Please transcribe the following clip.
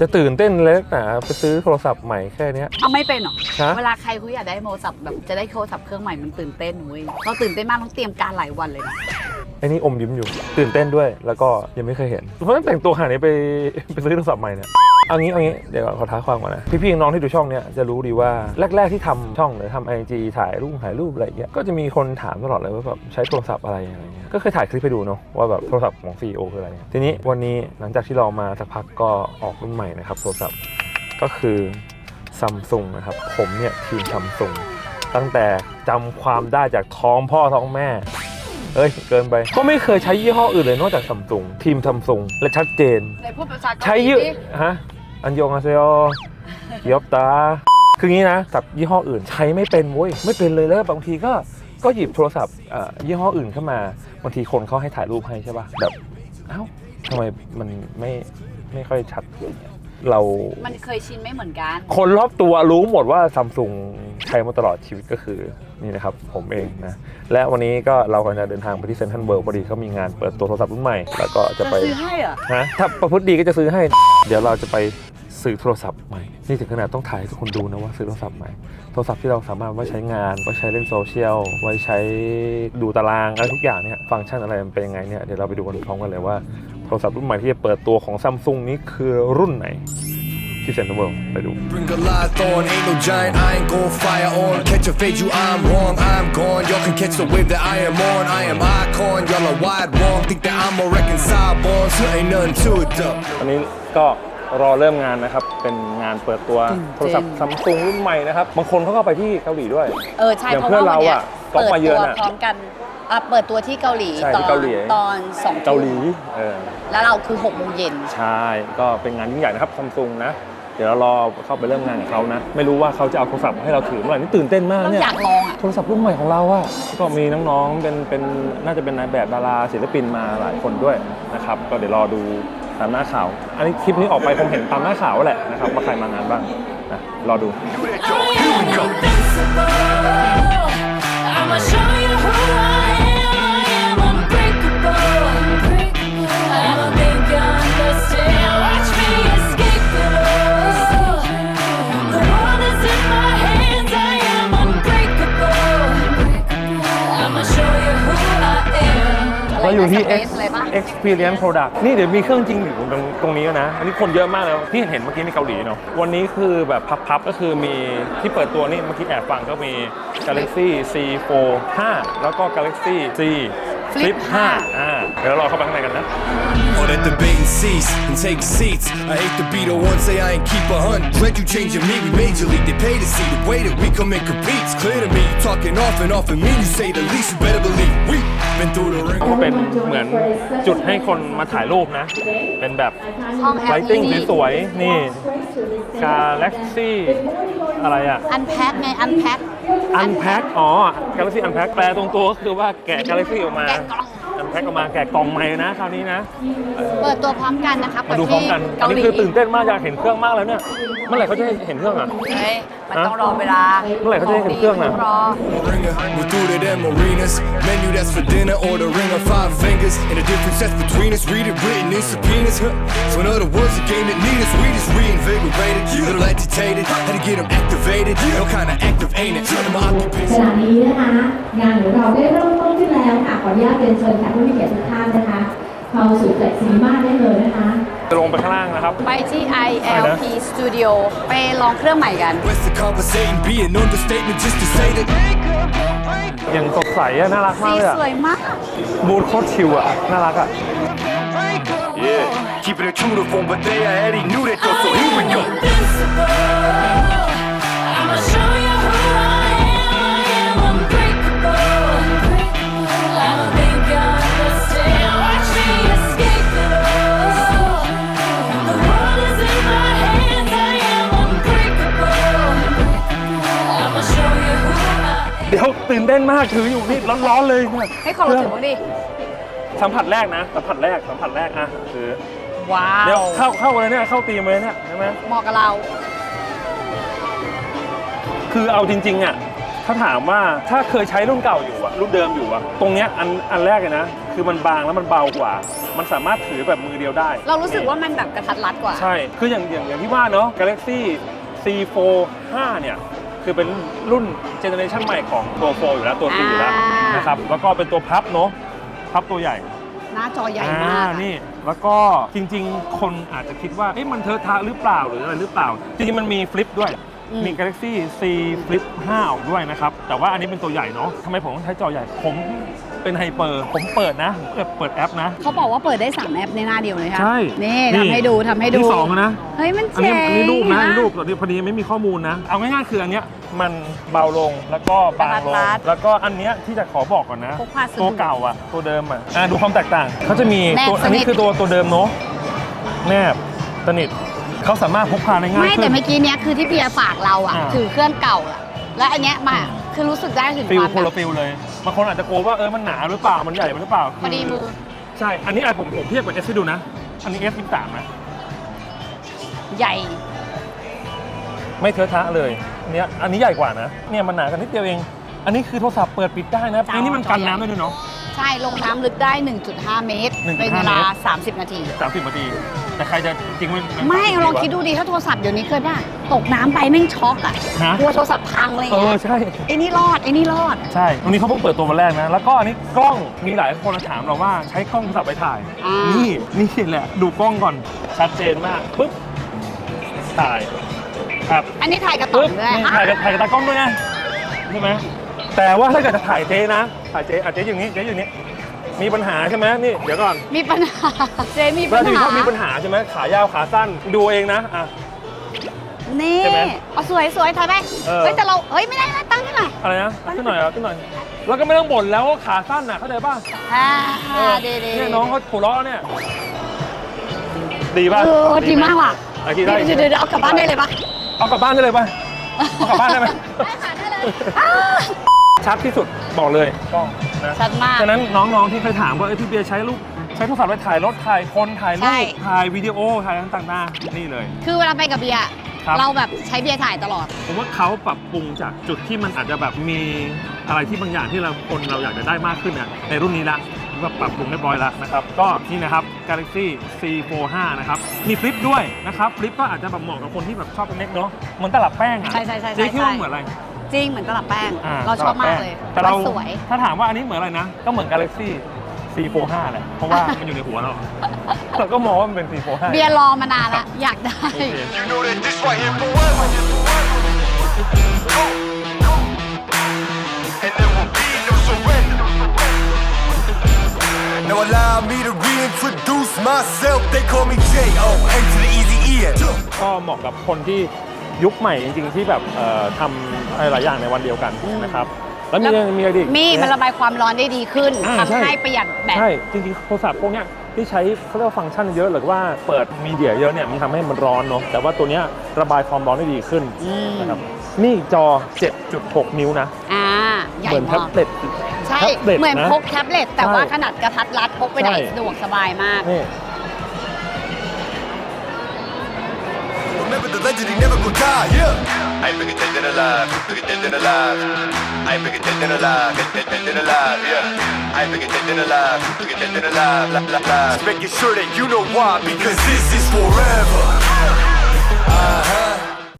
จะตื่นเต้นเลยนะไปซื้อโทรศัพท์ใหม่แค่เนี้ย เอาไม่เป็นหรอ ฮะ เวลาใครเขาอยากได้โทรศัพท์แบบจะได้โทรศัพท์เครื่องใหม่มันตื่นเต้นเว้ยเราตื่นเต้นมากต้องเตรียมการหลายวันเลยนะ ไอ้นี่อมยิ้มอยู่ ตื่นเต้นด้วย แล้วก็ยังไม่เคยเห็นเพราะฉะนั้นแต่งตัวขนาดนี้ไปไปซื้อโทรศัพท์ใหม่เนี่ยเอางี้เอางี้เดี๋ยวขอท้าความก่อนนะพี่ๆน้องๆที่ดูช่องเนี่ยจะรู้ดีว่าแรก ๆที่ทำช่องหรือทำไอจีถ่ายรูปถ่ายรูปอะไรเงี้ยก็จะมีคนถามตลอดเลยว่าแบบใช้โทรศัพท์อะไรอะไรเงี้ยก็เคยถ่ายคลิปให้ดูเนาะว่าแบบโทรศัพท์ของ CEO คืออะไรทีนี้วันนี้หลังจากที่เรามาสักพักก็ออกรุ่นใหม่นะครับโทรศัพท์ก็คือซัมซุงนะครับผมเนี่ยทีมซัมซุงตั้งแต่จำความได้จากท้องพ่อท้องแม่ เอ้ย เกินไป ก็ไม่เคยใช้ยี่ห้ออื่นเลยนอกจากซัมซุงทีมซัมซุงและชัดเจน ในพูดภาษาเกาหลีใช้เยอะดิฮะอันยองอาเซโอเกียบตา คืองี้นะสับยี่ห้ออื่นใช้ไม่เป็นเว้ยไม่เป็นเลยแล้วบางทีก็ก็หยิบโทรศัพท์เอ่อยี่ห้ออื่นเข้ามาบางทีคนเขาให้ถ่ายรูปให้ใช่ป่ะแบบเอ้าทำไมมันไม่ไม่ค่อยชัดอย่างเงี้ย เรามันเคยชินไม่เหมือนกัน คนรอบตัวรู้หมดว่าซัมซุงใช้มาตลอดชีวิตก็คือนี่นะครับ ผมเองนะ และวันนี้ก็เรากำลังจะเดินทางไปที่เซนทรัลเวิลด์พอดีเขามีงานเปิดตัวโทรศัพท์รุ่นใหม่ แล้วก็จะจะไปซื้อให้เหรอ ฮะถ้าประพฤติดีก็จะซื้อให้ เดี๋ยวเราจะไปซื้อโทรศัพท์ใหม่นี่ถึงขนาดต้องถ่ายให้ทุกคนดูนะว่าซื้อโทรศัพท์ใหม่โทรศัพท์ที่เราสามารถไว้ใช้งานไว้ใช้เล่นโซเชียลไว้ใช้ดูตารางอะไรทุกอย่างเนี่ยฟังก์ชันอะไรมันเป็นยังไงเนี่ยเดี๋ยวเราไปดูกันพร้อมกันเลยว่า โทรศัพท์รุ่นใหม่ที่จะเปิดตัวของซัมซุงนี้คือรุ่นไหนที่เซ็นทรัลเวิลด์ไปดู Bring a lot on, ain't no giant, I ain't gon' fire on. Catch a fade, you, I'm wrong, I'm gone. Y'all can catch the wave that I am on, I am icon. Y'all are wide wrong, think that I'm a reconcile bonds. Ain't nothing to it though. ตอนนี้ก็รอเริ่มงานนะครับ เป็นงานเปิดตัวตื่นเต้นโทรศัพท์ซัมซุงรุ่นใหม่นะครับ บางคนเขาก็ไปที่เกาหลีด้วย เออใช่ อย่างเพราะเพื่อนว่าวันเนี้ยเราอะก๊อปเปิดมาเยตัอะวน่ะ พร้อมกัน อะเปิดตัวที่เกาหลีใช่ตที่อนเกาหลี ตอนสองทุ่มเกาหลีเออแล้วเราคือหกโมงเย็น ใช่ก็เป็นงานยิ่งใหญ่นะครับซัมซุงนะ เดี๋ยวเรารอเข้าไปเริ่มงานกับเขานะ ไม่รู้ว่าเขาจะเอาโทรศัพท์มาให้เราถือเมื่อไหร่นี่ตื่นเต้นมากต้องเนี่ย อยากลองอะ โทรศัพท์รุ่นใหม่ของเราอะก็มีน้องๆ เป็นเป็นน่าจะเป็นนายแบบดาราศิลปินมาหลายคนด้วยนะครับ ก็เดี๋ยวรอดูตามหน้าข่าว อันนี้คลิปนี้ออกไปคงเห็นตามหน้าข่าวแหละนะครับว่าใครมางานบ้างนะรอดู I'ma show you อยู่ที่อะไรนะ X อะไรปะ Experience Product นี่เดี๋ยวมีเครื่องจริงอยู่ตรงตรงนี้แล้วนะ อันนี้คนเยอะมากเลยที่เห็นเมื่อกี้ในเกาหลีเนาะ วันนี้คือแบบพับๆ ก็คือมีที่เปิดตัวนี่เมื่อกี้แอบฟังก็มี Galaxy C4 5 แล้วก็ Galaxy C Flip 5อ่าเดี๋ยวเราเข้าไปข้างในกันนะ All that debating cease and take seats. I hate to be the one say I ain't keep a hundred. You changing me, we major league. They pay to see the way that we come and compete. It's clear to me. You talking off and off and mean. You say the least, you better believe we been through the ring. ก็เป็นเหมือนจุดให้คนมาถ่ายรูปนะ เป็นแบบห้องไล LED ติ้งสวยๆนี่ Galaxy อะไรอะอันแพ็คไงอันแพ็ค Unpack อ๋อ Galaxy Unpack แปลตรงตัวก็คือว่าแกะ Galaxy ออกมา แกะกล่อง Unpack ออกมาแกะกล่องใหม่นะคราวนี้นะเปิดตัวพร้อมกันนะครับมาดูพร้อมกันอัเกานหนี้ลีคือตื่นเต้นมากอยากเห็นเครื่องมากแล้วเนี่ยเมื่อไหร่เขาจะให้เห็นเครื่องอะเฮ้ยมันต้องรอเวลาเมื่อไหร่เขาจะให้เห็นเครื่องน่ะต้รอ ringer. We through to them arenas. Menu that's for dinner or the ring of five fingers. And the difference that's between us, read it written in subpoenas. Huh. So in other words, the game that need us, we just reinvigorated. Little agitated, had to get them activated. No kind of active ain't it? Turn my ข occupation. ณะนี้นะคะงานของเราได้เริ่มต้น ขึ้นแล้วค่ะขออนุญาตเรียนเชิญแขกผู้มีเกียรติทุกท่านนะคะเข้าสู่เฟล็กซีมาได้เลยนะคะ จะลงไปข้างล่างนะครับ ไปที่ ILP Studio ไปลองเครื่องใหม่กัน West of conversating, be an understatement just to say that. ยังสดใสอะน่ารักมาสีกเลยอะสวยมาก บูธโคตรชิลอะน่ารักอะ Yeah, keeping it true to form, but they already knew that though, so here we go. I'ma เต้นมากถืออยู่นี่ร้อนๆเลยเนี่ยให้ขอเราถือบ้างดิสัมผัสแรกนะสัมผัสแรกสัมผัสแรกอะถือว้าเดี๋ยววเข้าเข้าเลยเนี่ยเข้าตีมเลยเนี่ยใช่ไหมเหมาะกับเรา คือเอาจริง ๆอะถ้าถามว่าถ้าเคยใช้รุ่นเก่าอยู่อะรุ่นเดิมอยู่อะตรงเนี้ยอันอันแรกเลยนะ คือมันบางแล้วมันเบากว่า มันสามารถถือแบบมือเดียวได้ เรารู้สึกว่ามันแบบกระทัดรัดกว่า ใช่ คืออย่างอย่างอย่างที่ว่าเนาะ Galaxy C4 5เนี่ย คือเป็นรุ่นเจเนอเรชันใหม่ของตัว4อยู่แล้วตัว4อยู่แล้วอ่านนะครับ แล้วก็เป็นตัวพับเนาะพับตัวใหญ่หน้าจอใหญ่อ่มากอะนี่ แล้วก็จริง ๆ คนอาจจะคิดว่าเอ๊ะมันเทอะทะหรือเปล่าหรืออะไรหรือเปล่า จริงๆ มันมีฟลิปด้วย มี Galaxy C Flip 5 ออกด้วยนะครับ แต่ว่าอันนี้เป็นตัวใหญ่เนาะทำไมผมต้องใช้จอใหญ่ ผม เป็นไฮเปอร์ ผมเปิดนะผมเปิดเปิดแอปนะ เขาบอกว่าเปิดได้ 3 แอปในหน้าเดียวเลยค่ะใช่นี่ทำให้ดูทำให้ดูที่สองนะ เฮ้ยมันอันเจ๋นี้งอันนี้รูปนะอันนี้รูปปตอนนี้พอดีไม่มีข้อมูลนะ เอาง่ายๆคืออันเนี้ยมันเบาลงแล้วก็บางลงรัดแล้วก็อันเนี้ยที่จะขอบอกก่อนนะ พกพาสะดวกตัวเก่าอะตัวเดิมอะอะดูความแตกต่าง เขาจะมีแนบตัวอันนี้สนิทคือตัวตัวเดิมเนาะแนบสนิทเขาสามารถพกพาได้ง่ายไม่ขึ้แต่น เมื่อกี้เนี้ยคือที่เบียร์ฝากเราอะอ่า ถือเครื่องเก่าอะและอันเนี้ยมา คือรู้สึกได้ถึงฟิลความคนแบละบฟิลเลยบางคนอาจจะกลัวว่าเออมันหนาหรือเปล่ามันใหญ่หรือเปล่าพอดีมือ ใช่ อันนี้อะผมผมเทียบกับ S ให้ดูนะ อันนี้ S 23นะ ใหญ่ ไม่เทอะทะเลยอันเนี้ยอันนี้ใหญ่กว่านะเนี่ยมันหนากันนิดเดียวเอง อันนี้คือโทรศัพท์เปิดปิดได้นะจออันนี้มันกันจอใหญ่น้ำได้ด้วยเนาะ ใช่ลงน้ำลึกได้ 1.5 เมตร1.5 เป็นเวลาเมตร30 นาที สามสิบนาที แต่ใครจะจริงมันไม่ลองคิดดูดิถ้าโทรศัพท์เดี๋ยวนี้เคยป่ะตกน้ำไปแม่งช็อกอะฮะกลัวโทรศัพท์พังอะไรเออ เงี้ยใช่ ไอ้นี่รอดไอ้นี่รอด ใช่ตรงนี้เขาเพิ่งเปิดตัววันแรกนะ แล้วก็อันนี้กล้อง มีหลายคนถามเราว่าใช้กล้องโทรศัพท์ไปถ่าย อ่านี่ นี่ นี่แหละ ดูกล้องก่อน ชัดเจนมาก ปึ๊บ ถ่าย ครับ อันนี้ถ่ายกระต่อปึ๊งบด้วยนี่อะถ่ายกับถ่ายกับตากล้องด้วยไงใช่ไหม แต่ว่าถ้าเกิดจะถ่ายเจ๊นะ ถ่ายเจ๊อาจจะอย่างนี้เจ๊อย่างนี้ มีปัญหาใช่ไหมนี่ เดี๋ยวก่อนมีปัญหา เจมีเวปัลาญที่หาชอบมีปัญหาใช่ไหมขายาวขาสั้นดูเองนะอะ นี่ใช่ไหมเอาสวยสวยถ่ายไปเออ เฮ้ยแต่เราเฮ้ยไม่ได้นะตั้งขึ้นหน่อยอะไรนะขึ้นหน่อยอะขึ้นหน่อย แล้วก็ไม่ต้องบ่นแล้วว่าขาสั้นน่ะเข้าใจป่ะอ่าเออดีดีเนี่ยน้องเขาหัวเราะเนี่ยดีป่ะเออดีมากว่ะไอ้ที่เดี๋ได้ยวเดี๋ยวเดี๋ยวเอากลับบ้านได้เลยปะเอากลับบ้านได้เลยป่ะเอากลับบ้านได้ไหม ได้ค่ะได้เลยอ้า ชัดที่สุดบอกเลยกล้องนะชัดมาก ฉะนั้นน้องๆที่เคยถามว่าเอ้ยพี่เบียร์ใช้รูปใช้โทรศัพท์ไปถ่ายรถถ่ายคนถ่ายรูใช่ ปถ่ายวิดีโอถ่ายต่างๆหน้านี่เลย คือเวลาไปกับเบียร์ครับ เราแบบใช้เบียร์ถ่ายตลอด ผมว่าเขาปรับปรุงจากจุดที่มันอาจจะแบบมีอะไรที่บางอย่างที่เราคนเราอยากจะได้มากขึ้นน่ะในรุ่นนี้ละก็ปรับปรุงเรียบร้อยแล้วนะครับ ก็นี่นะครับ Galaxy C45 นะครับ มีฟลิปด้วยนะครับฟลิปก็อาจจะแบบเหมาะกับคนที่แบบชอบเป็นเน็กเนาะเหมันตลับแป้งอะใช่ใช่ใช่ใช่ เจ๊คิดว่าเหมือนอะไร จริงเหมือนตลับแป้ง อ่เราชอบมากเลยแต่เรามันสวย ถ้าถามว่าอันนี้เหมือนอะไรนะ ก็เหมือน Galaxy C45 แหละ เพราะว่ามันอยู่ในหัวเรา เราก็มองว่ามันเป็น C45 เบียร์รอมานานละอยากได้ โอเค You know that this right here forever. And there will be no surrender. Now allow me to reintroduce myself. They call me J.O. N to the easy E. ก็เหมาะกับคนที่ ยุคใหม่จริง ๆ ที่แบบเอ่อทำอะไรหลายอย่างในวันเดียวกันนะครับ แล้วมีแล้วมีอะไรอีกมีมันระบายความร้อนได้ดีขึ้นอ่าทำใช่ให้ประหยัดแบต ใช่ จริงๆโทรศัพท์พวกเนี้ยที่ใช้เขาเรียกว่าฟังก์ชันเยอะหรือว่าเปิดมีเดียเยอะเนี่ยมันทำให้มันร้อนเนาะแต่ว่าตัวเนี้ยระบายความร้อนได้ดีขึ้นอืม นะครับนี่จอ 7.6 นิ้วนะ อ่าใหญ่เหมือนมาแท็กบเล็ตใช่แท็บเล็ตเหมือนนะ พกแท็บเล็ตแต่ใช่ว่าขนาดกระทัดรัดพกไปไหนใช่ สะดวกสบายมาก นี่ Remember the legend, he never gonna die, yeah. I ain't bigger dead than alive, bigger dead than alive. I ain't bigger dead than alive, dead, dead, dead than alive, yeah. I ain't bigger dead than alive, bigger dead than alive, la, la, la. Just making sure that you know why, because this is forever. Uh-huh.